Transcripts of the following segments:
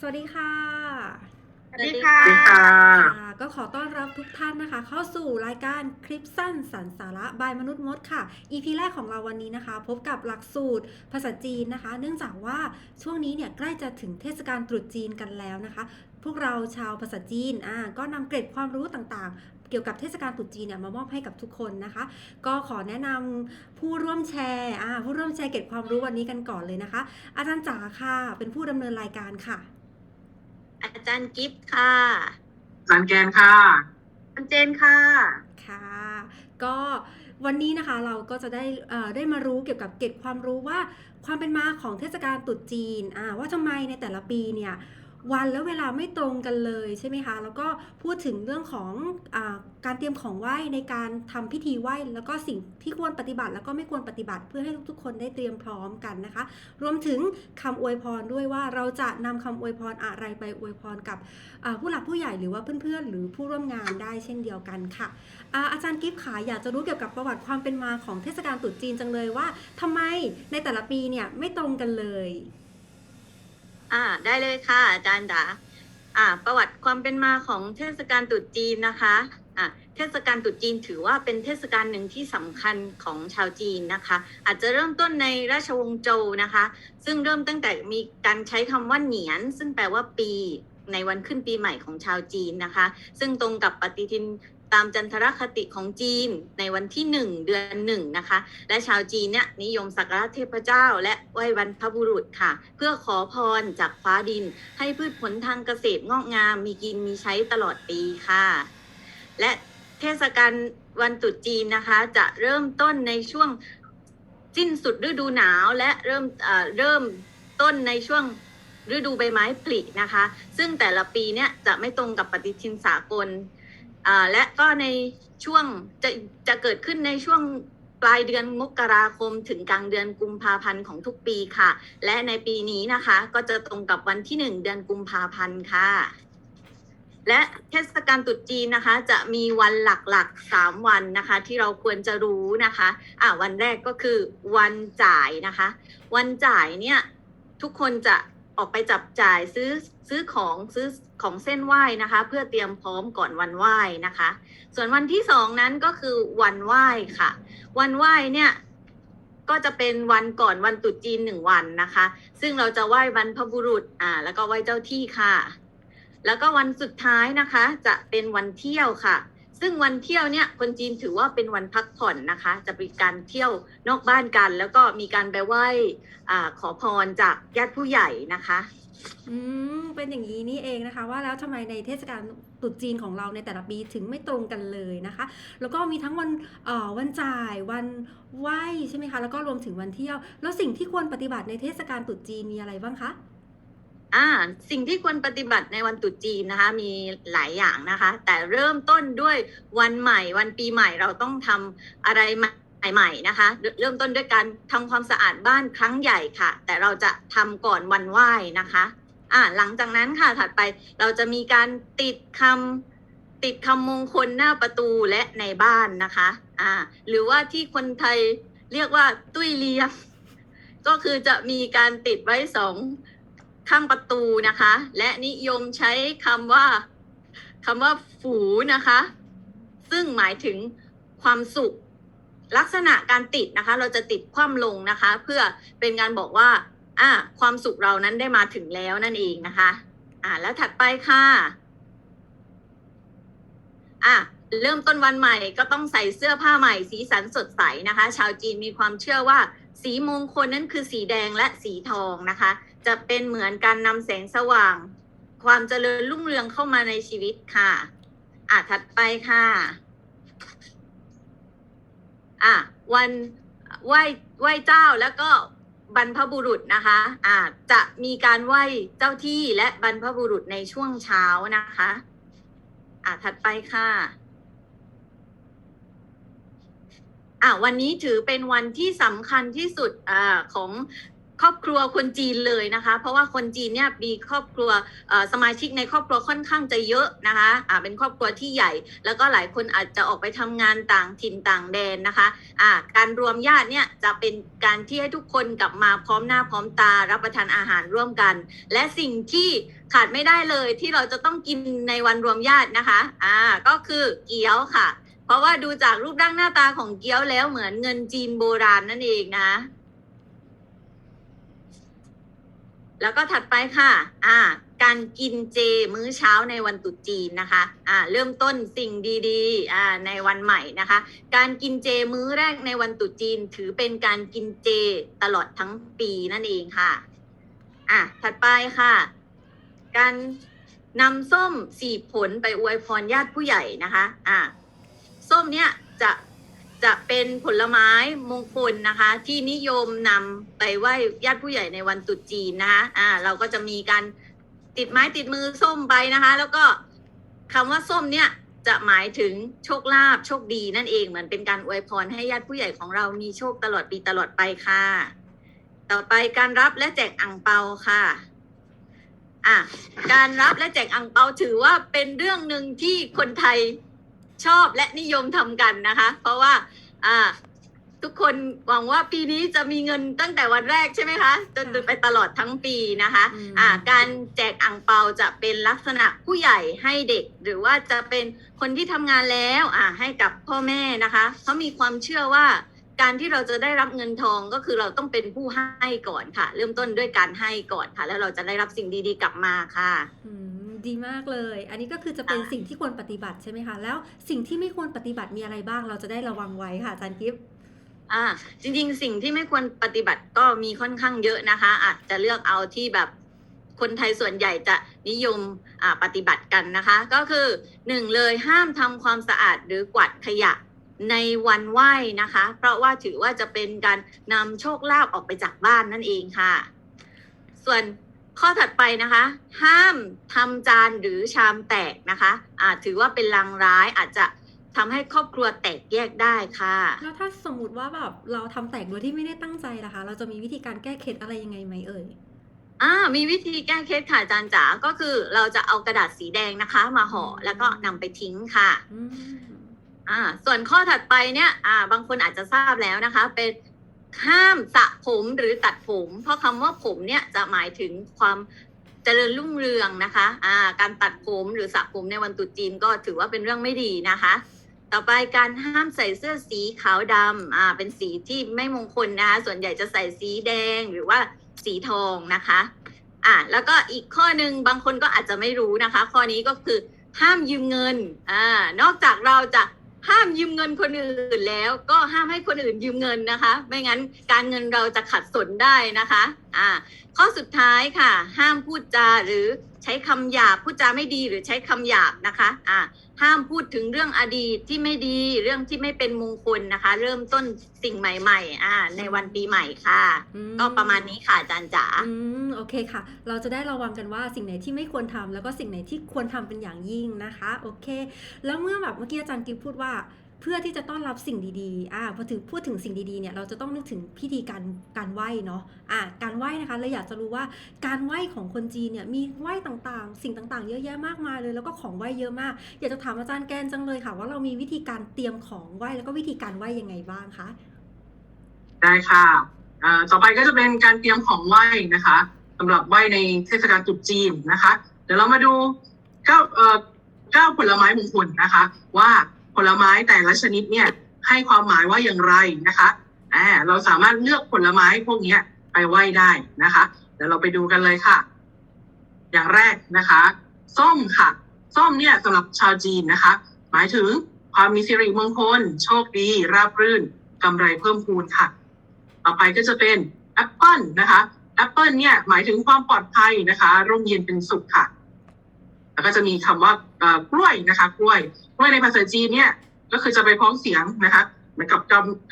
สวัสดีค่ะสวัสดีค่ะสวัสดีค่ะค่ะก็ขอต้อนรับทุกท่านนะคะ เข้าสู่รายการคลิปสั้นสรรสาระบายมนุษย์มดค่ะ EP แรกของเราวันนี้นะคะ พบกับหลักสูตรภาษาจีนนะคะ เนื่องจากว่าช่วงนี้เนี่ยใกล้จะถึงเทศกาลตรุษจีนกันแล้วนะคะ พวกเราชาวภาษาจีนอ่าก็นำเกร็ดความรู้ต่างๆเกี่ยวกับเทศกาลตรุษจีนเนี่ยมามอบให้กับทุกคนนะคะ ก็ขอแนะนำผู้ร่วมแชร์อ่าผู้ร่วมแชร์เกร็ดความรู้วันนี้กันก่อนเลยนะคะ อาจารย์จ๋าค่ะ เป็นผู้ดำเนินรายการค่ะ อาจารย์กิฟต์ค่ะสันแกนค่ะอาจารย์เจนค่ะ ค่ะ ก็วันนี้นะคะเราก็จะได้เอ่อได้มารู้เกี่ยวกับเกร็ดความรู้ว่าความเป็นมาของเทศกาลตรุษจีนอ่าว่าทำไมในแต่ละปีเนี่ย วันและเวลาไม่ตรงกันเลยใช่ไหมคะ แล้วก็พูดถึงเรื่องของอการเตรียมของไหว้ในการทำพิธีไหว้ แล้วก็สิ่งที่ควรปฏิบัติ แล้วก็ไม่ควรปฏิบัติเพื่อให้ทุกๆคนได้เตรียมพร้อมกันนะคะ รวมถึงคำอวยพรด้วยว่าเราจะนำคำอวยพรอะไรไปอวยพรกับผู้หลักผู้ใหญ่หรือว่าเพื่อนๆ หรือผู้ร่วมงานได้เช่นเดียวกันค่ะอาอาจารย์กิฟต์ขาอยากจะรู้เกี่ยวกับประวัติความเป็นมาของเทศกาลตรุษจีนจังเลยว่าทำไมในแต่ละปีเนี่ยไม่ตรงกันเลย อ่าได้เลยค่ะ อาจารย์ดาอ่า ประวัติความเป็นมาของเทศกาลตรุษจีนนะคะอ่าเทศกาลตรุษจีนถือว่าเป็นเทศกาลหนึ่งที่สำคัญของชาวจีนนะคะ อาจจะเริ่มต้นในราชวงศ์โจวนะคะ ซึ่งเริ่มตั้งแต่มีการใช้คำว่าเหนียน ซึ่งแปลว่าปีในวันขึ้นปีใหม่ของชาวจีนนะคะ ซึ่งตรงกับปฏิทิน ตามจันทรคติของจีนในวันที่หนึ่งเดือนหนึ่งนะคะ และชาวจีนเนี่ยนิยมสักการะเทพเจ้าและไหว้บรรพบุรุษค่ะ เพื่อขอพรจากฟ้าดิน ให้พืชผลทางเกษตรงอกงาม มีกินมีใช้ตลอดปีค่ะ และเทศกาลวันตรุษจีนนะคะ จะเริ่มต้นในช่วงสิ้นสุดฤดูหนาวและเริ่มเริ่มต้นในช่วงฤดูใบไม้ผลินะคะ ซึ่งแต่ละปีเนี่ยจะไม่ตรงกับปฏิทินสากล และก็ในช่วงจะจะเกิดขึ้นในช่วงปลายเดือนมกราคมถึงกลางเดือนกุมภาพันธ์ของทุกปีค่ะ และในปีนี้นะคะก็จะตรงกับวันที่หนึ่งเดือนกุมภาพันธ์ค่ะ และเทศกาลตรุษจีนนะคะ จะมีวันหลักๆสามวันนะคะ ที่เราควรจะรู้นะคะอ่าวันแรกก็คือวันจ่ายนะคะ วันจ่ายเนี่ยทุกคนจะออกไปจับจ่ายซื้อซื้อของซื้อ ของเส้นไหว้นะคะ เพื่อเตรียมพร้อมก่อนวันไหว้นะคะ ส่วนวันที่สองนั้นก็คือวันไหว้ค่ะ วันไหว้เนี่ยก็จะเป็นวันก่อนวันตรุษจีนหนึ่งวันนะคะ ซึ่งเราจะไหว้บรรพบุรุษอ่าแล้วก็ไหว้เจ้าที่ค่ะ แล้วก็วันสุดท้ายนะคะ จะเป็นวันเที่ยวค่ะ ซึ่งวันเที่ยวเนี่ยคนจีนถือว่าเป็นวันพักผ่อนนะคะ จะเป็นการเที่ยวนอกบ้านกัน แล้วก็มีการไปไหว้อ่าขอพรจากญาติผู้ใหญ่นะคะ อืมเป็นอย่างนี้นี่เองนะคะ ว่าแล้วทำไมในเทศกาลตรุษจีนของเราในแต่ละปีถึงไม่ตรงกันเลยนะคะ แล้วก็มีทั้งวันเอ่อวันจ่ายวันไหว้ใช่ไหมคะแล้วก็รวมถึงวันเที่ยว แล้วสิ่งที่ควรปฏิบัติในเทศกาลตรุษจีนมีอะไรบ้างคะอ่าสิ่งที่ควรปฏิบัติในวันตรุษจีนนะคะ มีหลายอย่างนะคะ แต่เริ่มต้นด้วยวันใหม่ วันปีใหม่เราต้องทำอะไรใหม่ ใหม่ๆนะคะเริ่มต้นด้วยการทำความสะอาดบ้านครั้งใหญ่ค่ะ แต่เราจะทำก่อนวันไหว้นะคะอ่าหลังจากนั้นค่ะถัดไปเราจะมีการติดคำติดคำมงคลหน้าประตูและในบ้านนะคะอ่าหรือว่าที่คนไทยเรียกว่าตุ้ยเลียก็คือจะมีการติดไว้สองข้างประตูนะคะ และนิยมใช้คำว่าคำว่าฝูนะคะ ซึ่งหมายถึงความสุข ลักษณะการติดนะคะ เราจะติดคว่ำลงนะคะ เพื่อเป็นการบอกว่าอ่าความสุขเรานั้นได้มาถึงแล้วนั่นเองนะคะอ่าแล้วถัดไปค่ะอะเริ่มต้นวันใหม่ก็ต้องใส่เสื้อผ้าใหม่ สีสันสดใสนะคะ ชาวจีนมีความเชื่อว่า สีมงคลนั้นคือสีแดงและสีทองนะคะ จะเป็นเหมือนการนำแสงสว่าง ความเจริญรุ่งเรืองเข้ามาในชีวิตค่ะอะถัดไปค่ะ อะวันไหว้ไหว้เจ้าแล้วก็บรรพบุรุษนะคะอะจะมีการไหว้เจ้าที่และบรรพบุรุษในช่วงเช้านะคะอะถัดไปค่ะอะวันนี้ถือเป็นวันที่สำคัญที่สุดอาของ ครอบครัวคนจีนเลยนะคะ เพราะว่าคนจีนเนี่ยมีครอบครัวสมาชิกในครอบครัวค่อนข้างจะเยอะนะคะอ่าเป็นครอบครัวที่ใหญ่ แล้วก็หลายคนอาจจะออกไปทำงานต่างถิ่นต่างแดนนะคะอ่าการรวมญาติเนี่ยจะเป็นการที่ให้ทุกคนกลับมาพร้อมหน้าพร้อมตารับประทานอาหารร่วมกัน และสิ่งที่ขาดไม่ได้เลยที่เราจะต้องกินในวันรวมญาตินะคะอ่าก็คือเกี๊ยวค่ะ เพราะว่าดูจากรูปร่างหน้าตาของเกี๊ยวแล้วเหมือนเงินจีนโบราณนั่นเองนะ แล้วก็ถัดไปค่ะ อ่า การกินเจมื้อเช้าในวันตุจีนนะคะ อ่า เริ่มต้นสิ่งดีๆ อ่า ในวันใหม่นะคะ การกินเจมื้อแรกในวันตุจีน ถือเป็นการกินเจตลอดทั้งปีนั่นเองค่ะ อะ ถัดไปค่ะ การนำส้มสี่ผลไปอวยพรญาติผู้ใหญ่นะคะ อ่า ส้มเนี่ยจะ จะเป็นผลไม้มงคลนะคะ ที่นิยมนำไปไหว้ญาติผู้ใหญ่ในวันตรุษจีนนะคะอ่าเราก็จะมีการติดไม้ติดมือส้มไปนะคะ แล้วก็คำว่าส้มเนี่ยจะหมายถึงโชคลาภโชคดีนั่นเองเหมือนเป็นการอวยพรให้ญาติผู้ใหญ่ของเรามีโชคตลอดปีตลอดไปค่ะ ต่อไปการรับและแจกอ่งเปาค่ะอะ การรับและแจกอ่งเปาถือว่าเป็นเรื่องหนึ่งที่คนไทย ชอบและนิยมทำกันนะคะ เพราะว่าอ่าทุกคนหวังว่าปีนี้จะมีเงินตั้งแต่วันแรกใช่ไหมคะ จนไปตลอดทั้งปีนะคะอืมอ่าการแจกอ่งเปาจะเป็นลักษณะผู้ใหญ่ให้เด็ก หรือว่าจะเป็นคนที่ทำงานแล้วอ่าให้กับพ่อแม่นะคะเขามีความเชื่อว่า การที่เราจะได้รับเงินทองก็คือเราต้องเป็นผู้ให้ก่อนค่ะ เริ่มต้นด้วยการให้ก่อนค่ะ แล้วเราจะได้รับสิ่งดีๆกลับมาค่ะอืมดีมากเลย อันนี้ก็คือจะเป็นอะสิ่งที่ควรปฏิบัติใช่ไหมคะ แล้วสิ่งที่ไม่ควรปฏิบัติมีอะไรบ้าง เราจะได้ระวังไว้ค่ะอาจารย์กิฟต์อ่า จริง ๆ สิ่งที่ไม่ควรปฏิบัติก็มีค่อนข้างเยอะนะคะ อาจจะเลือกเอาที่แบบคนไทยส่วนใหญ่จะนิยมอ่าปฏิบัติกันนะคะ ก็คือหนึ่งเลยห้ามทำความสะอาดหรือกวาดขยะ ในวันไหว้นะคะ เพราะว่าถือว่าจะเป็นการนำโชคลาภออกไปจากบ้านนั่นเองค่ะ ส่วนข้อถัดไปนะคะ ห้ามทำจานหรือชามแตกนะคะ อาถือว่าเป็นลางร้ายอาจจะทำให้ครอบครัวแตกแยกได้ค่ะ แล้วถ้าสมมติว่าแบบเราทำแตกโดยที่ไม่ได้ตั้งใจล่ะคะ เราจะมีวิธีการแก้เคล็ดอะไรยังไงไหมเอ่ย อ่ามีวิธีแก้เคล็ดค่ะอาจารย์จ๋าก็คือเราจะเอากระดาษสีแดงนะคะ มาห่อแล้วก็นำไปทิ้งค่ะ อืม อ่าส่วนข้อถัดไปเนี่ยอ่าบางคนอาจจะทราบแล้วนะคะ เป็นห้ามสระผมหรือตัดผม เพราะคำว่าผมเนี่ยจะหมายถึงความเจริญรุ่งเรืองนะคะอ่าการตัดผมหรือสระผมในวันตรุษจีนก็ถือว่าเป็นเรื่องไม่ดีนะคะ ต่อไปการห้ามใส่เสื้อสีขาวดำอ่าเป็นสีที่ไม่มงคลนะคะส่วนใหญ่จะใส่สีแดงหรือว่าสีทองนะคะอ่าแล้วก็อีกข้อหนึ่งบางคนก็อาจจะไม่รู้นะคะ ข้อนี้ก็คือห้ามยืมเงินอ่านอกจากเราจะ ห้ามยืมเงินคนอื่นแล้วก็ห้ามให้คนอื่นยืมเงินนะคะ ไม่งั้นการเงินเราจะขัดสนได้นะคะอ่าข้อสุดท้ายค่ะ ห้ามพูดจาหรือใช้คำหยาบพูดจาไม่ดีหรือใช้คำหยาบนะคะอ่า ห้ามพูดถึงเรื่องอดีตที่ไม่ดีเรื่องที่ไม่เป็นมงคลนะคะ เริ่มต้นสิ่งใหม่ ๆ อ่า ในวันปีใหม่ค่ะอืก็ประมาณนี้ค่ะอาจารย์จ๋าอืมโอเคค่ะ เราจะได้ระวังกันว่าสิ่งไหนที่ไม่ควรทำแล้วก็สิ่งไหนที่ควรทำเป็นอย่างยิ่งนะคะ โอเค แล้วเมื่อแบบเมื่อกี้อาจารย์กิฟพูดว่า เพื่อที่จะต้อนรับสิ่งดีๆ อ่า พอถึงพูดถึงสิ่งดีๆ เนี่ย เราจะต้องนึกถึงพิธีการการไหว้เนาะ อ่า การไหว้นะคะเลยอยากจะรู้ว่าการไหว้ของคนจีนเนี่ย มีไหว้ต่างๆ สิ่งต่างๆ เยอะแยะมากมายเลย แล้วก็ของไหว้เยอะมาก อยากจะถามอาจารย์แกนจังเลยค่ะ ว่าเรามีวิธีการเตรียมของไหว้แล้วก็วิธีการไหว้ยังไงบ้างคะ ได้ค่ะต่อไปก็จะเป็นการเตรียมของไหว้นะคะสำหรับไหว้ในเทศกาลตรุษจีนนะคะ เดี๋ยวเรามาดูเก้าเอ่อเก้าผลไม้มงคลนะคะ ว่า ผลไม้แต่ละชนิดเนี่ยให้ความหมายว่าอย่างไรนะคะอ่าเราสามารถเลือกผลไม้พวกนี้ไปไหว้ได้นะคะ เดี๋ยวเราไปดูกันเลยค่ะ อย่างแรกนะคะ ส้มค่ะ ส้มเนี่ยสำหรับชาวจีนนะคะ หมายถึงความมีสิริมงคล โชคดี ราบรื่นกำไรเพิ่มพูนค่ะ ต่อไปก็จะเป็นแอปเปิลนะคะแอปเปิลเนี่ยหมายถึงความปลอดภัยนะคะ ร่มเย็นเป็นสุขค่ะ แล้วก็จะมีคำว่ากล้วยนะคะกล้วยกล้วยในภาษาจีนเนี่ยก็คือจะไปพ้องเสียงนะคะเหมือนกับ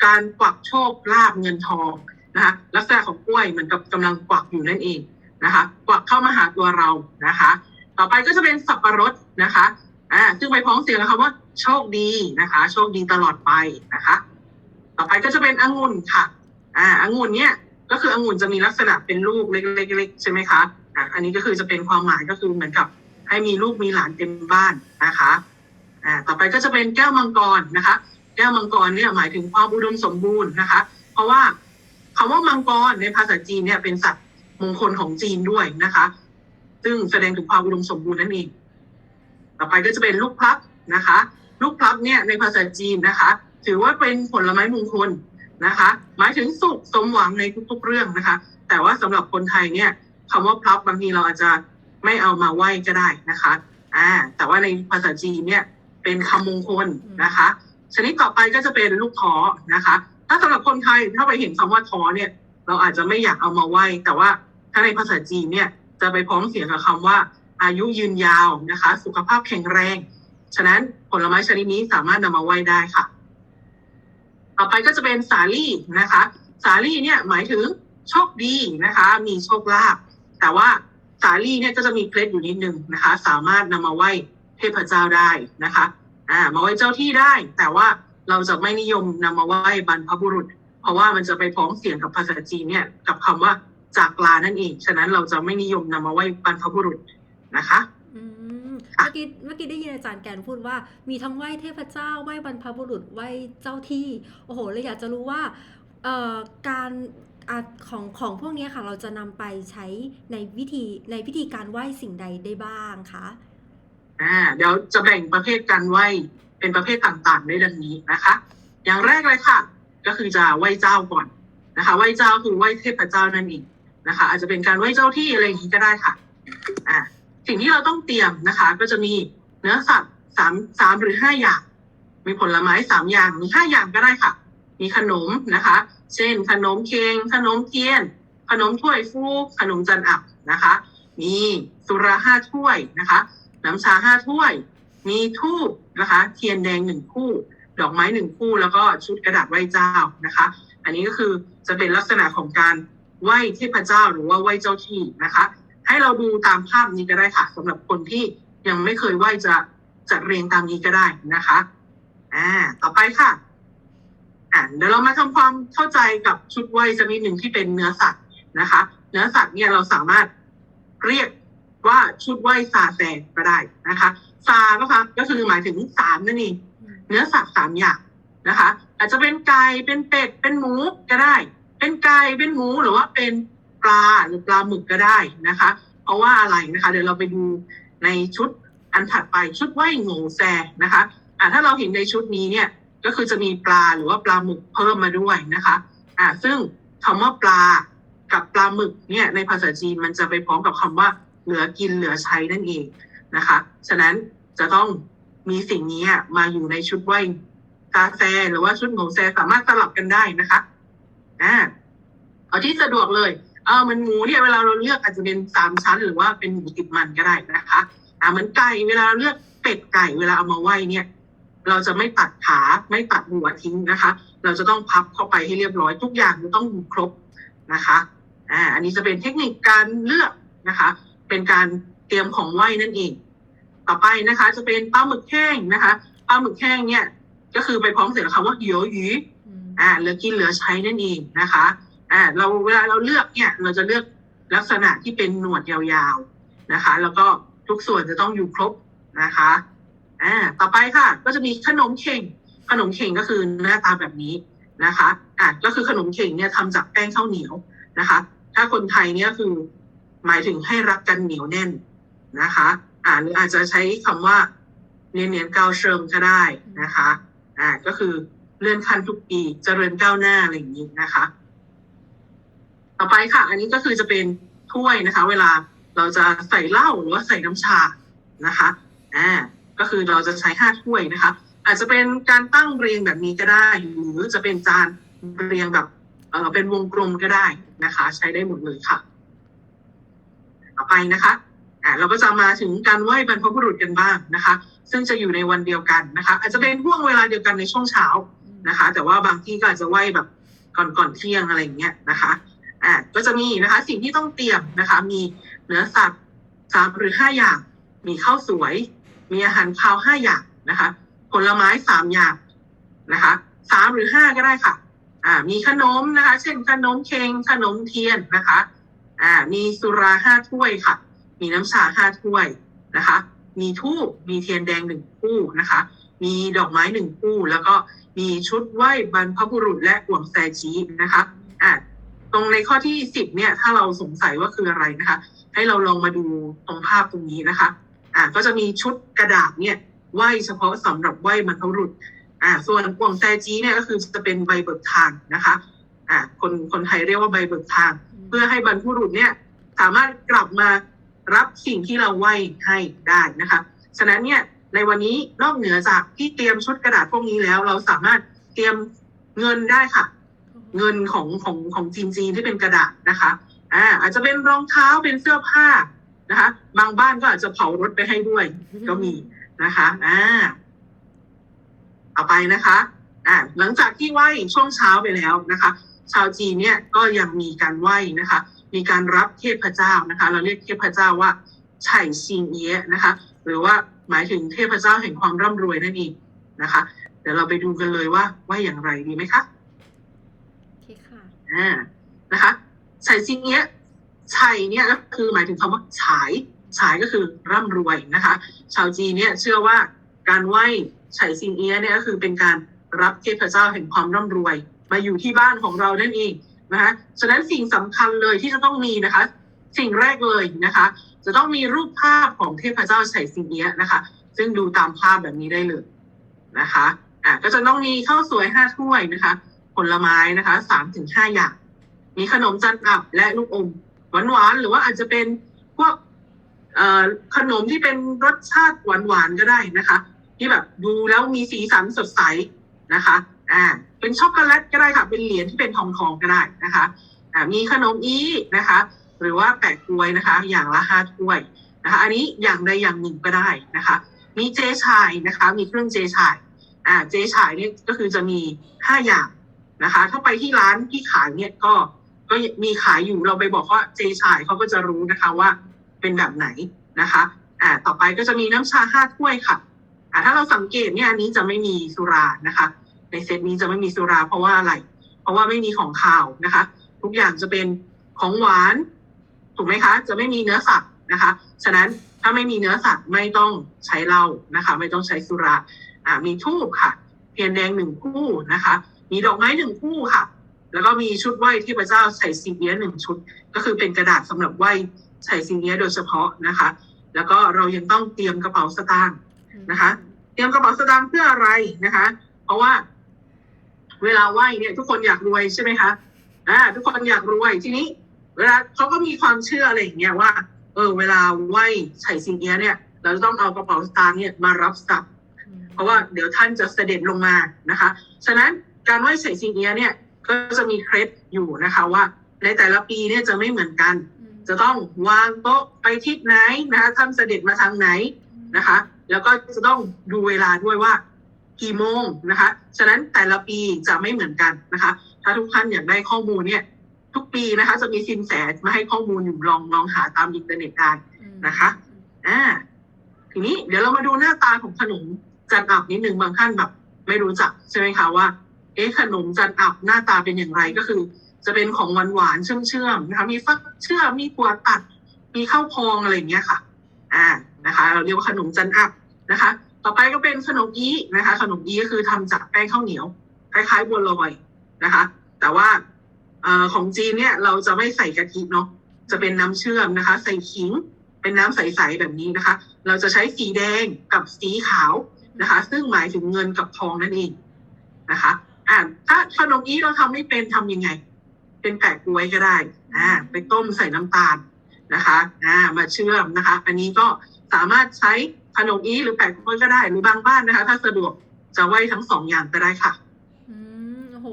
การกวักโชคลาภเงินทองนะคะลักษณะของกล้วยเหมือนกับกำลังกวักอยู่นั่นเองนะคะ กวักเข้ามาหาตัวเรานะคะ ต่อไปก็จะเป็นสับปะรดนะคะอ่าซึ่งไปพ้องเสียงนะคะว่าโชคดีนะคะ โชคดีตลอดไปนะคะ ต่อไปก็จะเป็นองุ่นค่ะอ่าองุ่นเนี่ยก็คือองุ่นจะมีลักษณะเป็นลูกเล็กๆใช่ไหมคะอะอันนี้ก็คือจะเป็นความหมายก็คือเหมือนกับ ให้มีลูกมีหลานเต็มบ้านนะคะอ่าต่อไปก็จะเป็นแก้วมังกรนะคะ แก้วมังกรเนี่ยหมายถึงความอุดมสมบูรณ์นะคะ เพราะว่าคำว่ามังกรในภาษาจีนเนี่ยเป็นสัตว์มงคลของจีนด้วยนะคะ ซึ่งแสดงถึงความอุดมสมบูรณ์นั่นเองต่อไปก็จะเป็นลูกพลับนะคะ ลูกพลับเนี่ยในภาษาจีนนะคะ ถือว่าเป็นผลไม้มงคลนะคะ หมายถึงสุขสมหวังในทุกๆเรื่องนะคะ แต่ว่าสำหรับคนไทยเนี่ยคำว่าพลับบางทีเราอาจจะ ไม่เอามาไหว้ก็ได้นะคะอ่าแต่ว่าในภาษาจีนเนี่ยเป็นคำมงคลนะคะ ชนิดต่อไปก็จะเป็นลูกท้อนะคะ ถ้าสำหรับคนไทยถ้าไปเห็นคำว่าท้อเนี่ย เราอาจจะไม่อยากเอามาไหว้แต่ว่าถ้าในภาษาจีนเนี่ยจะไปพ้อมเสียงกับคำว่าอายุยืนยาวนะคะ สุขภาพแข็งแรง ฉะนั้นผลไม้ชนิดนี้สามารถนำมาไหว้ได้ค่ะ ต่อไปก็จะเป็นสาลี่นะคะ สาลี่เนี่ยหมายถึงโชคดีนะคะ มีโชคลาภแต่ว่า สาลี่เนี่ยก็จะมีเคล็ดอยู่นิดนึงนะคะ สามารถนำมาไหว้เทพเจ้าได้นะคะอ่ามาไหว้เจ้าที่ได้ แต่ว่าเราจะไม่นิยมนำมาไหว้บรรพบุรุษ เพราะว่ามันจะไปพ้องเสียงกับภาษาจีนเนี่ยกับคำว่าจากลานั่นเอง ฉะนั้นเราจะไม่นิยมนำมาไหว้บรรพบุรุษนะคะอืมค่ะเมื่อกี้เมื่อกี้ได้ยินอาจารย์แกนพูดว่า มีทั้งไหว้เทพเจ้าไหว้บรรพบุรุษไหว้เจ้าที่ โอ้โหเลยอยากจะรู้ว่าเอ่อการ อะของของพวกนี้ค่ะ เราจะนำไปใช้ในวิธีในพิธีการไหว้สิ่งใดได้บ้างคะอ่าเดี๋ยวจะแบ่งประเภทการไหว้เป็นประเภทต่างๆได้ดังนี้นะคะ อย่างแรกเลยค่ะ ก็คือจะไหว้เจ้าก่อนนะคะ ไหว้เจ้าคือไหว้เทพเจ้านั่นเองนะคะ อาจจะเป็นการไหว้เจ้าที่อะไรอย่างนี้ก็ได้ค่ะอ่าสิ่งที่เราต้องเตรียมนะคะ ก็จะมีเนื้อสัตว์สามสามหรือห้าอย่าง มีผลไม้สามอย่างมีห้าอย่างก็ได้ค่ะ มีขนมนะคะ เช่น ขนมเค้งขนมเทียน ขนมถ้วยฟูกขนมจันอับนะคะ มีสุราห้าถ้วยนะคะ น้ำชาห้าถ้วย มีทูบนะคะ เทียนแดงหนึ่งคู่ ดอกไม้หนึ่งคู่ แล้วก็ชุดกระดาษไหว้เจ้านะคะ อันนี้ก็คือจะเป็นลักษณะของการไหว้เทพเจ้าหรือว่าไหว้เจ้าที่นะคะ ให้เราดูตามภาพนี้ก็ได้ค่ะสำหรับคนที่ยังไม่เคยไหว้จะจัดเรียงตามนี้ก็ได้นะคะ อ่า ต่อไปค่ะ อ่าเดี๋ยวเรามาทำความเข้าใจกับชุดไหว้สักนิดหนึ่งที่เป็นเนื้อสัตว์นะคะ เนื้อสัตว์เนี่ยเราสามารถเรียกว่าชุดไหว้ซาแซก็ได้นะคะซาก็ค่ะก็คือหมายถึงสามนั่นเองเนื้อสัตว์สามอย่างนะคะ อาจจะเป็นไก่เป็นเป็ดเป็นหมูก็ได้ เป็นไก่เป็นหมูหรือว่าเป็นปลาหรือปลาหมึกก็ได้นะคะ เพราะว่าอะไรนะคะ เดี๋ยวเราไปดูในชุดอันถัดไปชุดไหว้โง่แซนะคะอ่าถ้าเราเห็นในชุดนี้เนี่ย ก็คือจะมีปลาหรือว่าปลาหมึกเพิ่มมาด้วยนะคะอ่าซึ่งคำว่าปลากับปลาหมึกเนี่ยในภาษาจีนมันจะไปพร้อมกับคำว่าเหลือกินเหลือใช้นั่นเองนะคะ ฉะนั้นจะต้องมีสิ่งนี้มาอยู่ในชุดไหว้ซาแซหรือว่าชุดโงแซสามารถสลับกันได้นะคะอ่าเอาที่สะดวกเลยเออมันหมูเนี่ยเวลาเราเลือกอาจจะเป็นสามชั้น หรือว่าเป็นหมูติดมันก็ได้นะคะ อ่าเหมือนไก่เวลาเราเลือกเป็ดไก่เวลาเอามาไหว้เนี่ย เราจะไม่ตัดขาไม่ตัดหัวทิ้งนะคะ เราจะต้องพับเข้าไปให้เรียบร้อยทุกอย่างจะต้องอยู่ครบนะคะอ่าอันนี้จะเป็นเทคนิคการเลือกนะคะ เป็นการเตรียมของไหว้นั่นเอง ต่อไปนะคะ จะเป็นปลาหมึกแห้งนะคะปลาหมึกแห้งเนี่ย ก็คือไปพร้อมเสียงคำว่าเหยียวหยีอืมอ่าเหลือกินเหลือใช้นั่นเองนะคะอ่าเราเวลาเราเลือกเนี่ย เราจะเลือกลักษณะที่เป็นหนวดยาวๆนะคะ แล้วก็ทุกส่วนจะต้องอยู่ครบนะคะ อ่าต่อไปค่ะ ก็จะมีขนมเข่ง ขนมเข่งก็คือหน้าตาแบบนี้นะคะอ่าก็คือขนมเข่งเนี่ยทำจากแป้งข้าวเหนียวนะคะ ถ้าคนไทยเนี่ยคือหมายถึงให้รักกันเหนียวแน่นนะคะอ่าหรืออาจจะใช้คำว่าเนียนเนียนๆก้าวเชิงก็ได้นะคะอ่าก็คือเลื่อนขั้นทุกปีเจริญก้าวหน้าอะไรอย่างนี้นะคะ ต่อไปค่ะ อันนี้ก็คือจะเป็นถ้วยนะคะ เวลาเราจะใส่เหล้าหรือว่าใส่น้ำชานะคะอ่า ก็คือเราจะใช้ห้าถ้วยนะคะ อาจจะเป็นการตั้งเรียงแบบนี้ก็ได้ หรือจะเป็นจานเรียงแบบเออเป็นวงกลมก็ได้นะคะ ใช้ได้หมดเลยค่ะ ต่อไปนะคะอ่าเราก็จะมาถึงการไหว้บรรพบุรุษกันบ้างนะคะ ซึ่งจะอยู่ในวันเดียวกันนะคะ อาจจะเป็นห่วงเวลาเดียวกันในช่วงเช้านะคะ แต่ว่าบางที่ก็อาจจะไหวแบบก่อนก่อนเที่ยงอะไรอย่างเงี้ยนะคะอ่าก็จะมีนะคะ สิ่งที่ต้องเตรียมนะคะ มีเนื้อสัตว์สามหรือห้าอย่าง มีข้าวสวย มีอาหารคาวห้าอย่างนะคะ ผลไม้สามอย่างนะคะสามหรือห้าก็ได้ค่ะ อ่า มีขนมนะคะ เช่นขนมเค้งขนมเทียนนะคะ อ่า มีสุราห้าถ้วยค่ะ มีน้ำชาห้าถ้วยนะคะ มีทูบมีเทียนแดงหนึ่งคู่นะคะ มีดอกไม้หนึ่งคู่ แล้วก็มีชุดไหว้บรรพบุรุษและห่วงแซจีนะคะ อ่าตรงในข้อที่สิบเนี่ย ถ้าเราสงสัยว่าคืออะไรนะคะ ให้เราลองมาดูตรงภาพตรงนี้นะคะ อ่าก็จะมีชุดกระดาษเนี่ยไหวเฉพาะสำหรับไหวบรรพบุรุษอ่าส่วนห่วงแซจีเนี่ยก็คือจะเป็นใบเบิกทางนะคะอ่าคนคนไทยเรียกว่าใบเบิกทาง เพื่อให้บรรพบุรุษเนี่ยสามารถกลับมารับสิ่งที่เราไหวให้ได้นะคะฉะนั้นเนี่ยในวันนี้นอกเหนือจากที่เตรียมชุดกระดาษพวกนี้แล้ว เราสามารถเตรียมเงินได้ค่ะ เงินของของของจีนจีนที่เป็นกระดาษนะคะอ่าอาจจะเป็นรองเท้าเป็นเสื้อผ้า นะคะ บางบ้านก็อาจจะเผารถไปให้ด้วย ก็มีนะคะอ่าเอาไปนะคะอ่าหลังจากที่ไหว้ช่วงเช้าไปแล้วนะคะ ชาวจีนเนี่ยก็ยังมีการไหว้นะคะ มีการรับเทพเจ้านะคะ เราเรียกเทพเจ้าว่าไฉซิงเอียะนะคะ หรือว่าหมายถึงเทพเจ้าแห่งความร่ำรวยนั่นเองนะคะ เดี๋ยวเราไปดูกันเลยว่าไหว้อย่างไรดีไหมคะโอเคค่ะอ่านะคะไฉซิงเอียะ ไฉเนี่ยก็คือหมายถึงคำว่าฉายฉายก็คือร่ำรวยนะคะ ชาวจีนเนี่ยเชื่อว่าการไหว้ไฉซิงเอียเนี่ยก็คือเป็นการรับเทพเจ้าแห่งความร่ำรวย มาอยู่ที่บ้านของเรานั่นเองนะคะฉะนั้นสิ่งสำคัญเลยที่จะต้องมีนะคะ สิ่งแรกเลยนะคะ จะต้องมีรูปภาพของเทพเจ้าไฉซิงเอียนะคะ ซึ่งดูตามภาพแบบนี้ได้เลยนะคะอะก็จะต้องมีข้าวสวยห้าถ้วยนะคะ ผลไม้นะคะสามถึงห้าอย่าง มีขนมจันอับและลูกอม หวานๆหรือว่าอาจจะเป็นพวกขนมที่เป็นรสชาติหวานๆก็ได้นะคะ ที่แบบดูแล้วมีสีสันสดใสนะคะอ่าเป็นช็อกโกแลตก็ได้ค่ะ เป็นเหรียญที่เป็นทองทองๆก็ได้นะคะอ่ามีขนมอีนะคะ หรือว่าแปะกล้วยนะคะ อย่างละห้าถ้วยนะคะอันนี้อย่างใดอย่างหนึ่งก็ได้นะคะ มีเจชายนะคะ มีเครื่องเจชายอ่าเจชายเนี่ยก็คือจะมีห้าอย่างนะคะ ถ้าไปที่ร้านที่ขายเนี่ยก็ ก็มีขายอยู่เราไปบอกว่าเจชายเขาก็จะรู้นะคะว่าเป็นแบบไหนนะคะอ่าต่อไปก็จะมีน้ำชาห้าถ้วยค่ะอ่าถ้าเราสังเกตเนี่ยอันนี้จะไม่มีสุรานะคะ ในเซตนี้จะไม่มีสุราเพราะว่าอะไร เพราะว่าไม่มีของคาวนะคะ ทุกอย่างจะเป็นของหวานถูกไหมคะ จะไม่มีเนื้อสัตว์นะคะฉะนั้นถ้าไม่มีเนื้อสัตว์ไม่ต้องใช้เหล้านะคะ ไม่ต้องใช้สุราอ่ามีทูบค่ะ เทียนแดงหนึ่งคู่นะคะ มีดอกไม้หนึ่งคู่ค่ะ แล้วก็มีชุดไหว้เทพระเจ้าใส่ซีเนียหนึ่งชุด ก็คือเป็นกระดาษสำหรับไหว้ใส่ซีเนียโดยเฉพาะนะคะ แล้วก็เรายังต้องเตรียมกระเป๋าสตางค์นะคะ เตรียมกระเป๋าสตางค์เพื่ออะไรนะคะ เพราะว่า เวลาไหว้เนี่ย ทุกคนอยากรวยใช่ไหมคะอ่าทุกคนอยากรวยทีนี้ เวลาเขาก็มีความเชื่ออะไรอย่างเงี้ยว่า เออ เวลาไหว้ไฉสิงเอียะเนี่ย เราต้องเอากระเป๋าสตางค์เนี่ยมารับทรัพย์เพราะว่าเดี๋ยวท่านจะเสด็จลงมานะคะ ฉะนั้นการไหว้ไฉสิงเอียะเนี่ย ก็จะมีเคล็ดอยู่นะคะว่า ในแต่ละปีเนี่ยจะไม่เหมือนกัน จะต้องวางโต๊ะไปทิศไหนนะคะท่านเสด็จมาทางไหนนะคะ แล้วก็จะต้องดูเวลาด้วยว่ากี่โมงนะคะ ฉะนั้นแต่ละปีจะไม่เหมือนกันนะคะ ถ้าทุกท่านอยากได้ข้อมูลเนี่ย ทุกปีนะคะ จะมีสินแสมาให้ข้อมูลอยู่ลองลองหาตามอินเทอร์เน็ตได้นะคะอ่าทีนี้เดี๋ยวเรามาดูหน้าตาของขนมจันอับนิดนึงบางท่านแบบ ไม่รู้จักใช่ไหมคะว่า เอ๊ะขนมจันอับหน้าตาเป็นอย่างไรก็คือ จะเป็นของหวานหวานเชื่อมเชื่อมนะคะมีฟักเชื่อมมีตัวตัด มีข้าวพองอะไรอย่างเงี้ยค่ะ อ่านะคะ เราเรียกว่าขนมจันอับนะคะ ต่อไปก็เป็นขนมอีนะคะ ขนมอีก็คือทำจากแป้งข้าวเหนียวคล้ายๆบัวลอยนะคะ แต่ว่าอของจีนเนี่ยเราจะไม่ใส่กะทิเนาะจะเป็นน้ำเชื่อมนะคะ ใส่ขิงเป็นน้ำใสๆแบบนี้นะคะ เราจะใช้สีแดงกับสีขาวนะคะ ซึ่งหมายถึงเงินกับทองนั่นเองนะคะ อ่าถ้าขนมอีเราทำไม่เป็นทำยังไง เป็นแปะกล้วยก็ได้อ่าไปต้มใส่น้ำตาลนะคะอ่ามาเชื่อมนะคะ อันนี้ก็สามารถใช้ขนมอีหรือแปะกล้วยก็ได้หรือบางบ้านนะคะ ถ้าสะดวกจะไหว้ทั้งสองอย่างก็ได้ค่ะอืมโอ้โห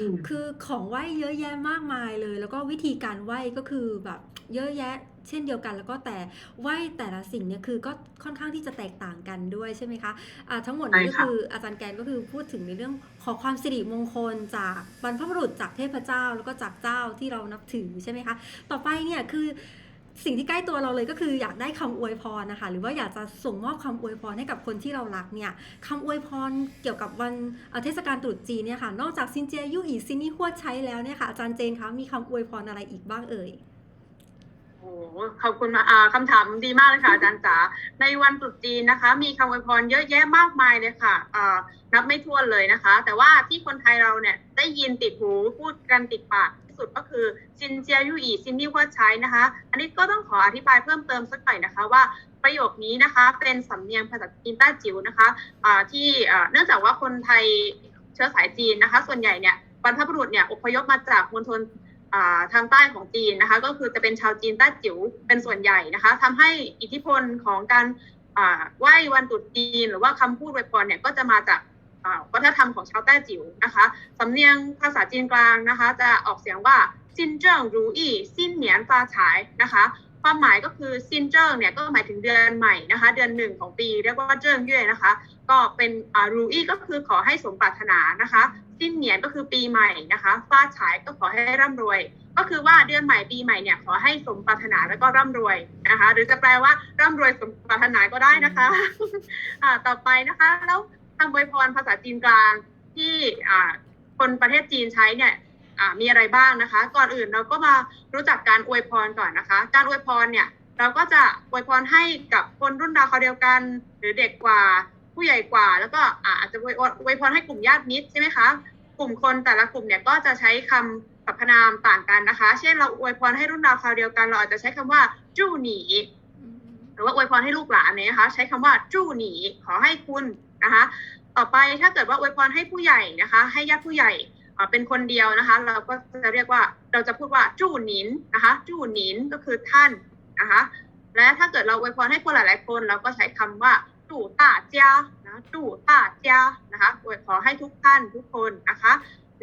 อืมคือของไหว้เยอะแยะมากมายเลย แล้วก็วิธีการไหว้ก็คือแบบเยอะแยะ เช่นเดียวกัน แล้วก็แต่ไหว้แต่ละสิ่งเนี่ยคือก็ค่อนข้างที่จะแตกต่างกันด้วยใช่ไหมคะอ่าทั้งหมดนี้ก็ใช่ค่ะคืออาจารย์แกนก็คือพูดถึงในเรื่องขอความสิริมงคลจากบรรพบุรุษจากเทพเจ้า แล้วก็จากเจ้าที่เรานับถือใช่ไหมคะ ต่อไปเนี่ยคือสิ่งที่ใกล้ตัวเราเลยก็คืออยากได้คำอวยพรนะคะ หรือว่าอยากจะส่งมอบคำอวยพรให้กับคนที่เรารักเนี่ยคำอวยพรเกี่ยวกับวันเอ่อเทศกาลตรุษจีนเนี่ยค่ะ นอกจากซินเจียยู่อีซินนี่ฮวดใช้แล้วเนี่ยค่ะอาจารย์เจนคะมีคำอวยพรอะไรอีกบ้างเอ่ยโอ้โหขอบคุณอ่าคำถามดีมากเลยค่ะอาจารย์จ๋าในวันตรุษจีนนะคะ มีคำอวยพรเยอะแยะมากมายเลยค่ะอ่านับไม่ถ้วนเลยนะคะ แต่ว่าที่คนไทยเราเนี่ยได้ยินติดหูพูดกันติดปากที่สุดก็คือซินเจียยู่อีซินนี่ว่าใช้นะคะ อันนี้ก็ต้องขออธิบายเพิ่มเติมสักหน่อยนะคะว่าประโยคนี้นะคะ เป็นสำเนียงภาษาจีนใต้จิ๋วนะคะอ่าที่เนื่องจากว่าคนไทยเชื้อสายจีนนะคะ ส่วนใหญ่เนี่ยบรรพบุรุษเนี่ยอพยพมาจากมณฑล ทางใต้ของจีนนะคะ ก็คือจะเป็นชาวจีนใต้จิ๋วเป็นส่วนใหญ่นะคะทำให้อิทธิพลของการไหว้วันตรุษจีน หรือว่าคำพูดอวยพรเนี่ยก็จะมาจากวัฒนธรรมของชาวใต้จิ๋วนะคะสำเนียงภาษาจีนกลางนะคะ จะออกเสียงว่าซินเจิ้งรูอี้ซินเหนียนฟ้าฉายนะคะ ความหมายก็คือซินเจิ้งเนี่ยก็หมายถึงเดือนใหม่นะคะ เดือนหนึ่งของปีเรียกว่าเจิ้งเย่นะคะ ก็เป็นอ่ารูอี้ก็คือขอให้สมปรารถนานะคะสิ้นเหนียนก็คือปีใหม่นะคะฟ้าฉายก็ขอให้ร่ำรวย ก็คือว่าเดือนใหม่ปีใหม่เนี่ยขอให้สมปรารถนาแล้วก็ร่ำรวยนะคะ หรือจะแปลว่าร่ำรวยสมปรารถนาก็ได้นะคะอ่าต่อไปนะคะแล้วคำอวยพรภาษาจีนกลางที่อ่าคนประเทศจีนใช้เนี่ย มีอะไรบ้างนะคะ ก่อนอื่นเราก็มารู้จักการอวยพรก่อนนะคะ การอวยพรเนี่ยเราก็จะอวยพรให้กับคนรุ่นราวเขาเดียวกัน หรือเด็กกว่าผู้ใหญ่กว่า แล้วก็อาจจะอวยอวยพรให้กลุ่มญาติมิตรใช่ไหมคะกลุ่มคนแต่ละกลุ่มเนี่ยก็จะใช้คำสรรพนามต่างกันนะคะ เช่นเราอวยพรให้รุ่นราวคราวเดียวกัน เราอาจจะใช้คำว่าจู้หนีหรือว่าอวยพรให้ลูกหลานเนี่ยนะคะใช้คำว่าจู้หนีขอให้คุณนะคะ ต่อไปถ้าเกิดว่าอวยพรให้ผู้ใหญ่นะคะ ให้ญาติผู้ใหญ่ เป็นคนเดียวนะคะ เราก็จะเรียกว่าเราจะพูดว่าจู้หนินนะคะ จู้หนินก็คือท่านนะคะ และถ้าเกิดเราอวยพรให้คนหลาย ๆ คนเราก็ใช้คำว่าจู่ต้าเจ้านะจู่ต้าเจ้านะคะอวยขอให้ทุกท่านทุกคนนะคะ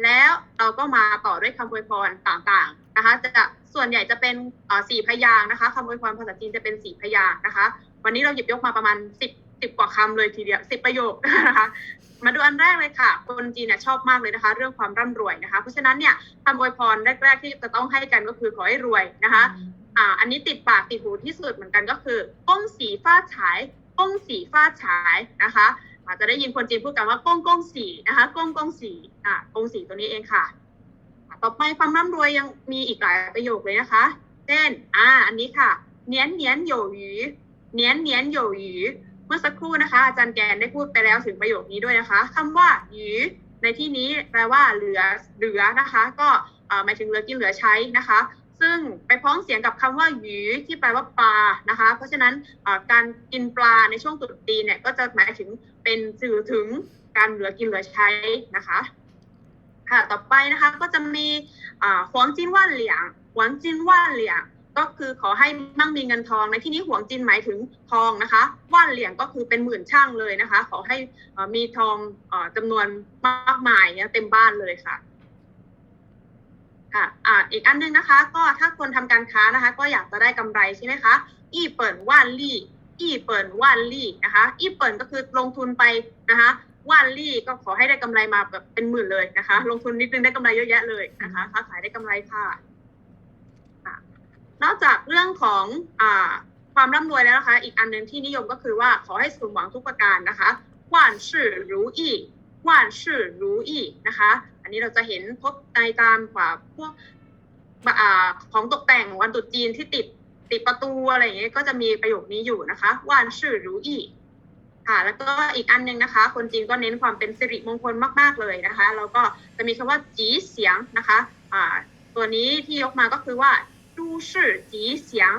แล้วเราก็มาต่อด้วยคำอวยพรต่างๆนะคะ จะส่วนใหญ่จะเป็นอ่อสี่พยางนะคะคำอวยพรภาษาจีนจะเป็นสี่พยางนะคะ วันนี้เราหยิบยกมาประมาณสิบสิบกว่าคำเลยทีเดียวสิบประโยคนะคะ มาดูอันแรกเลยค่ะ คนจีนเนี่ยชอบมากเลยนะคะ เรื่องความร่ำรวยนะคะ เพราะฉะนั้นเนี่ยคำอวยพรแรก ๆ ที่จะต้องให้กันก็คือขอให้รวยนะคะอ่าอันนี้ติดปากติดหูที่สุดเหมือนกันก็คือก้งสีฟ้าฉายก้งสีฟ้าฉายนะคะอาจจะได้ยินคนจีนพูดกันว่าก้งก้งสีนะคะก้งก้งสีอ่าก้งสีตัวนี้เองค่ะอะต่อไปความร่ำรวยยังมีอีกหลายประโยคเลยนะคะ เช่นอ่าอันนี้ค่ะเนียนเนียนโหยวหยูเนียนเนียนโหยวหยู เมื่อสักครู่นะคะ อาจารย์แกนได้พูดไปแล้วถึงประโยคนี้ด้วยนะคะคำว่าหยูในที่นี้แปลว่าเหลือเหลือนะคะ ก็หมายถึงเหลือกินเหลือใช้นะคะ ซึ่งไปพ้องเสียงกับคำว่าหยูที่แปลว่าปลานะคะ เพราะฉะนั้นการกินปลาในช่วงตรุษจีนเนี่ยก็จะหมายถึงเป็นสื่อถึงการเหลือกินเหลือใช้นะคะค่ะต่อไปนะคะก็จะมีหวงจินว่านเหลียงหวงจินว่านเหลียง ก็คือขอให้มั่งมีเงินทอง ในที่นี้หวงจินหมายถึงทองนะคะ ว่านเหลียงก็คือเป็นหมื่นช่างเลยนะคะ ขอให้มีทองเอ่อจำนวนมากมายเนี่ยเต็มบ้านเลยค่ะค่ะอ่าอีกอันหนึงนะคะ ก็ถ้าคนทำการค้านะคะ ก็อยากจะได้กำไรใช่ไหมคะอี้เปิดว่านลี่อี้เปิดว่านลี่นะคะอี้เปิดก็คือลงทุนไปนะคะว่านลี่ก็ขอให้ได้กำไรมาแบบเป็นหมื่นเลยนะคะ ลงทุนนิดนึงได้กำไรเยอะแยะเลยนะคะค้าขายได้กำไรค่ะ นอกจากเรื่องของอความร่ำรวยแล้วนะคะ อีกอันหนึ่งที่นิยมก็คือว่าขอให้สมหวังทุกประการนะคะว่านชื่อรู้อีว่านชื่อรู้อีนะคะ อันนี้เราจะเห็นพบในตามว่าพวกอของตกแต่งวันตรุษจีนที่ติดติดประตูอะไรอย่างเงี้ยก็จะมีประโยคนี้อยู่นะคะว่านชื่อรู้อีค่ะ แล้วก็อีกอันหนึงนะคะ คนจีนก็เน้นความเป็นสิริมงคลมาก ๆ เลยนะคะ แล้วก็จะมีคำว่าจีเสียงนะคะ อ่า ตัวนี้ที่ยกมาก็คือว่า จู้ชื่อจีเสียง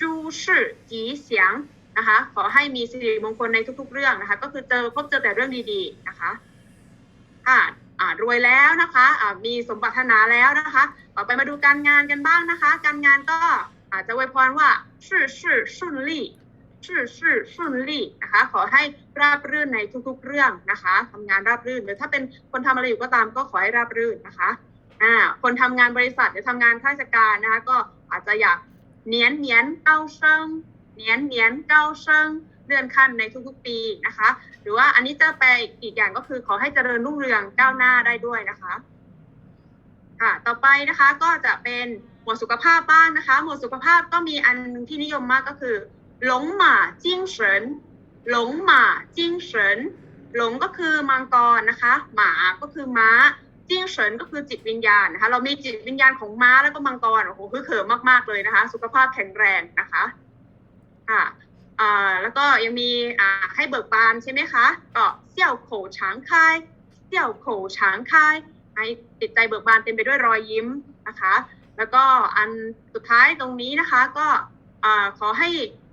จูชื่อจีเสียงนะคะ ขอให้มีสิริมงคลในทุก ๆ เรื่องนะคะ ก็คือเจอพบเจอแต่เรื่องดีๆนะคะอ่าอ่ารวยแล้วนะคะอ่ามีสมบัตินาแล้วนะคะ ต่อไปมาดูการงานกันบ้างนะคะ การงานก็อาจจะอวยพรว่าชื่อชื่อสุนลี่ชื่อชื่อสุนลี่นะคะ ขอให้ราบรื่นในทุก ๆ เรื่องนะคะ ทำงานราบรื่นหรือถ้าเป็นคนทำอะไรอยู่ก็ตามก็ขอให้ราบรื่นนะคะอ่าคนทำงานบริษัทหรือทำงานข้าราชการนะคะ ก็ อาจจะอยากเนียนเนียนเก้าเชิงเนียนเนียนเก้าเชิงเลื่อนขั้นในทุกๆปีนะคะ หรือว่าอันนี้จะไปอีกอย่างก็คือขอให้เจริญรุ่งเรืองก้าวหน้าได้ด้วยนะคะค่ะต่อไปนะคะก็จะเป็นหมวดสุขภาพบ้างนะคะ หมวดสุขภาพก็มีอันที่นิยมมากก็คือ หลงหมาจิ้งเฉินหลงหมาจิ้งเฉินหลงก็คือมังกรนะคะ หมาก็คือม้า จิ้งเฉินก็คือจิตวิญญาณนะคะเรามีจิตวิญญาณของม้าแล้วก็มังกรโอ้โหคือเขิมมากๆเลยนะคะ สุขภาพแข็งแรงนะคะค่ะอ่าแล้วก็ยังมีอ่าให้เบิกบานใช่ไหมคะก็เสี่ยวโขช้างคายเสี่ยวโขช้างคายให้จิตใจเบิกบานเต็มไปด้วยรอยยิ้มนะคะ แล้วก็อันสุดท้ายตรงนี้นะคะก็อ่าขอให้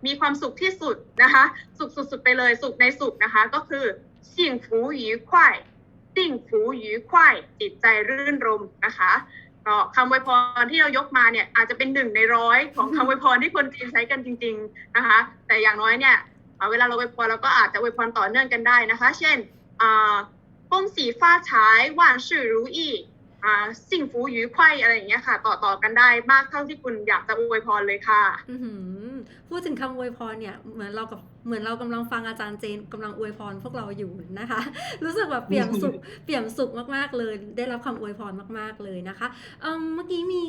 มีความสุขที่สุดนะคะ สุขสุดๆไปเลยสุขในสุขนะคะ ก็คือ ติ่งผูหยือควายจิตใจรื่นรมนะคะก็คำวยพรที่เรายกมาเนี่ยอาจจะเป็นหนึ่งในร้อยของคำวยพรที่คนจีนใช้กันจริง ๆนะคะ แต่อย่างน้อยเนี่ยเวลาเราอวยพรเราก็อาจจะอวยพรต่อเนื่องกันได้นะคะ เช่นป้งสีฟ้าฉายว่านชื่อรู้อีสิ่งฟูยุ้อไข่อะไรอย่างเงี้ยค่ะ ต่อต่อกันได้มากเท่าที่คุณอยากจะอวยพรเลยค่ะพูดถึงคำอวยพรเนี่ยเหมือนเรากับ เหมือนเรากำลังฟังอาจารย์เจนกำลังอวยพรพวกเราอยู่นะคะ รู้สึกแบบเปี่ยมสุขเปี่ยมสุขมากๆเลย ได้รับคำอวยพรมากๆเลยนะคะเอิ่มเมื่อกี้มี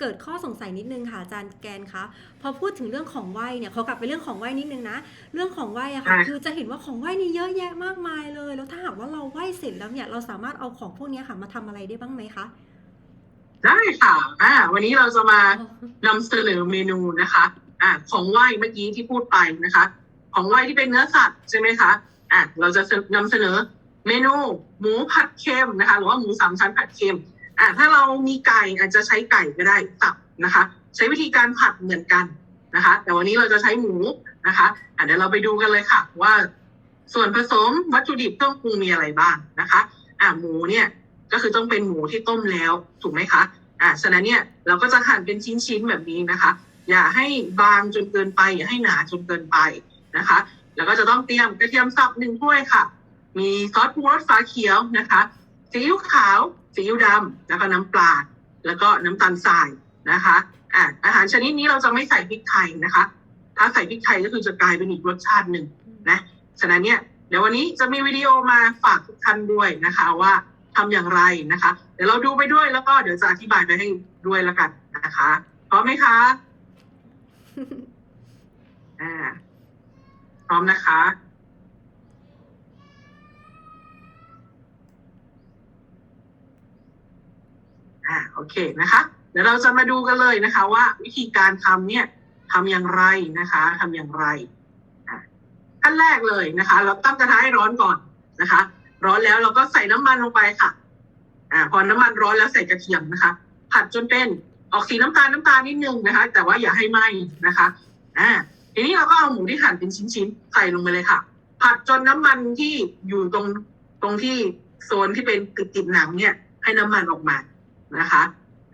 เกิดข้อสงสัยนิดนึงค่ะอาจารย์แกนคะพอพูดถึงเรื่องของไหวเนี่ยขอกลับไปเรื่องของไหวนิดนึงนะเรื่องของไหวอะค่ะได้คือจะเห็นว่าของไหวนี่เยอะแยะมากมายเลย แล้วถ้าหากว่าเราไหวเสร็จแล้วเนี่ยเราสามารถเอาของพวกเนี้ยค่ะมาทำอะไรได้บ้างไหมคะได้ค่ะอ่าวันนี้เราจะมานำเสนอเมนูนะคะอ่าของไหว้เมื่อกี้ที่พูดไปนะคะ ของไวที่เป็นเนื้อสัตว์ใช่ไหมคะอ่าเราจะนำเสนอเมนูหมูผัดเค็มนะคะหรือว่าหมูสามชั้นผัดเค็มอ่าถ้าเรามีไก่อาจจะใช้ไก่ก็ได้สับนะคะ ใช้วิธีการผัดเหมือนกันนะคะ แต่วันนี้เราจะใช้หมูนะคะอ่าเดี๋ยวเราไปดูกันเลยค่ะ ว่าส่วนผสมวัตถุดิบเครื่องปรุงมีอะไรบ้างนะคะ อ่าหมูเนี่ยก็คือต้องเป็นหมูที่ต้มแล้วถูกไหมคะอ่าฉะนั้นเนี่ยเราก็จะหั่นเป็นชิ้นๆแบบนี้นะคะ อย่าให้บางจนเกินไป อย่าให้หนาจนเกินไป นะคะ แล้วก็จะต้องเตรียมกระเทียมสับหนึ่งถ้วยค่ะ มีซอสปรุงรสฟ้าเขียวนะคะซีอิ๊วขาวซีอิ๊วดำแล้วก็น้ำปลาแล้วก็น้ำตาลทรายนะคะอ่าอาหารชนิดนี้เราจะไม่ใส่พริกไทยนะคะ ถ้าใส่พริกไทยก็คือจะกลายเป็นอีกรสชาติหนึ่งนะฉะนั้นเนี่ยเดี๋ยววันนี้จะมีวิดีโอมาฝากทุกท่านด้วยนะคะว่าทำอย่างไรนะคะ เดี๋ยวเราดูไปด้วยแล้วก็เดี๋ยวจะอธิบายไปให้ด้วยแล้วกันนะคะพร้อมไหมคะอ่าพ ร้อมนะคะ อ่าโอเคนะคะ เดี๋ยวเราจะมาดูกันเลยนะคะว่าวิธีการทำเนี่ยทำอย่างไรนะคะทำอย่างไรขั้นแรกเลยนะคะ เราตั้งกระทะให้ร้อนก่อนนะคะ ร้อนแล้วเราก็ใส่น้ำมันลงไปค่ะ อ่า พอน้ำมันร้อนแล้วใส่กระเทียมนะคะ ผัดจนเป็นออกสีน้ำตาลน้ำตาลนิดนึงนะคะ แต่ว่าอย่าให้ไหม้นะคะ อ่า ทีนี้เราก็เอาหมูที่หั่นเป็นชิ้นๆใส่ลงไปเลยค่ะ ผัดจนน้ำมันที่อยู่ตรงตรงที่โซนที่เป็นติดติดหนังเนี่ย ให้น้ำมันออกมานะคะ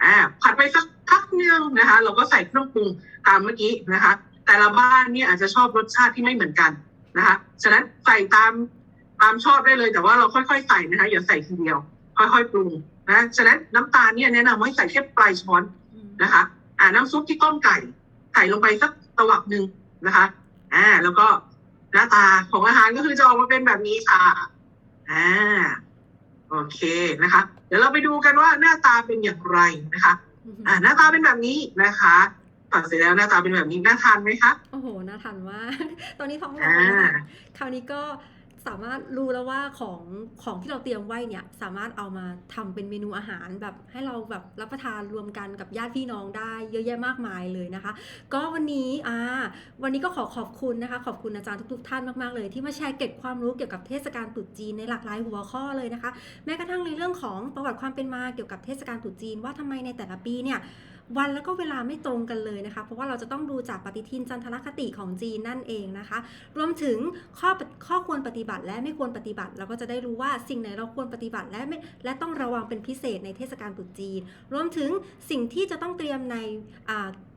อ่าผัดไปสักพักนึงนะคะ เราก็ใส่เครื่องปรุงตามเมื่อกี้นะคะ แต่ละบ้านเนี่ยอาจจะชอบรสชาติที่ไม่เหมือนกันนะคะ ฉะนั้นใส่ตามตามชอบได้เลย แต่ว่าเราค่อยๆใส่นะคะ อย่าใส่ทีเดียว ค่อยๆปรุงนะฉะนั้นน้ำตาลเนี่ยแนะนำให้ใส่แค่ปลายช้อนนะคะ อ่าน้ำซุปที่ต้มไก่ใส่ลงไปสักตวักหนึ่ง นะคะ อ่า แล้วก็หน้าตาของอาหารก็คือจะออกมาเป็นแบบนี้ค่ะ อ่า โอเคนะคะ เดี๋ยวเราไปดูกันว่าหน้าตาเป็นอย่างไรนะคะ อ่า หน้าตาเป็นแบบนี้นะคะตัดเสร็จแล้วหน้าตาเป็นแบบนี้น่าทานไหมคะ โอ้โห น่าทานมาก ตอนนี้ท้องร้ออ่างแล้วค่ะคราวนี้ก็ สามารถรู้แล้วว่าของของที่เราเตรียมไว้เนี่ยสามารถเอามาทำเป็นเมนูอาหารแบบให้เราแบบรับประทานรวมกันกับญาติพี่น้องได้เยอะแยะมากมายเลยนะคะ ก็วันนี้อ่าวันนี้ก็ขอขอบคุณนะคะ ขอบคุณอาจารย์ทุก ๆ ท่านมากๆเลย ที่มาแชร์เกร็ดความรู้เกี่ยวกับเทศกาลตรุษจีนในหลากหลายหัวข้อเลยนะคะ แม้กระทั่งในเรื่องของประวัติความเป็นมาเกี่ยวกับเทศกาลตรุษจีนว่าทำไมในแต่ละปีเนี่ย วันแล้วก็เวลาไม่ตรงกันเลยนะคะ เพราะว่าเราจะต้องดูจากปฏิทินจันทรคติของจีนนั่นเองนะคะ รวมถึงข้อข้อควรปฏิบัติและไม่ควรปฏิบัติ เราก็จะได้รู้ว่าสิ่งไหนเราควรปฏิบัติและไม่และต้องระวังเป็นพิเศษในเทศกาลตรุษจีน รวมถึงสิ่งที่จะต้องเตรียมใน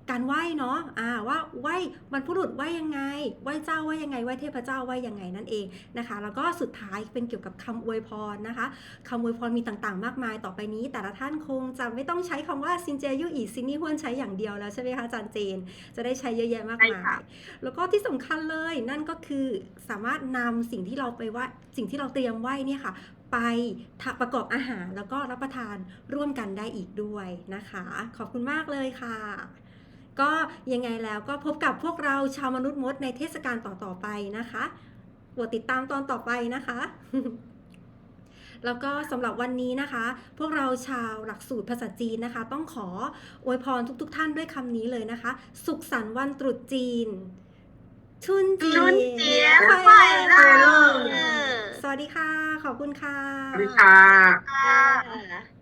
การไหว้เนาะะว่า ไหว้บรรพบุรุษไหว้ยังไง ไหว้เจ้าไหว้ยังไง ไหว้เทพเจ้าไหว้ยังไงนั่นเองนะคะ แล้วก็สุดท้ายเป็นเกี่ยวกับคำอวยพรนะคะคำอวยพรมีต่างๆ มากมายต่อไปนี้ แต่ละท่านคงจะไม่ต้องใช้คำว่าซินเจยุอีซินนี่ฮวนใช้อย่างเดียวแล้วใช่ไหมคะอาจารย์เจน จะได้ใช้เยอะแยะมากใช่มาค่ะยแล้วก็ที่สำคัญเลยนั่นก็คือสามารถนำสิ่งที่เราไปไหว่าสิ่งที่เราเตรียมไว้เนี่ยค่ะไปทำประกอบอาหารแล้วก็รับประทานร่วมกันได้อีกด้วยนะคะ ขอบคุณมากเลยค่ะ ก็ยังไงแล้วก็พบกับพวกเราชาวมนุษย์มดในเทศกาลต่อๆไปนะคะโปรดติดตามตอนต่อไปนะคะ แล้วก็สำหรับวันนี้นะคะ พวกเราชาวหลักสูตรภาษาจีนนะคะ ต้องขออวยพรทุกๆทท่านด้วยคำนี้เลยนะคะ สุขสันต์วันตรุษจีน ชุนเจียชุนเจียไปไปเลเลยยสวัสดีค่ะ ขอบคุณค่ะ สวัสดีค่ะค่ะค่ะ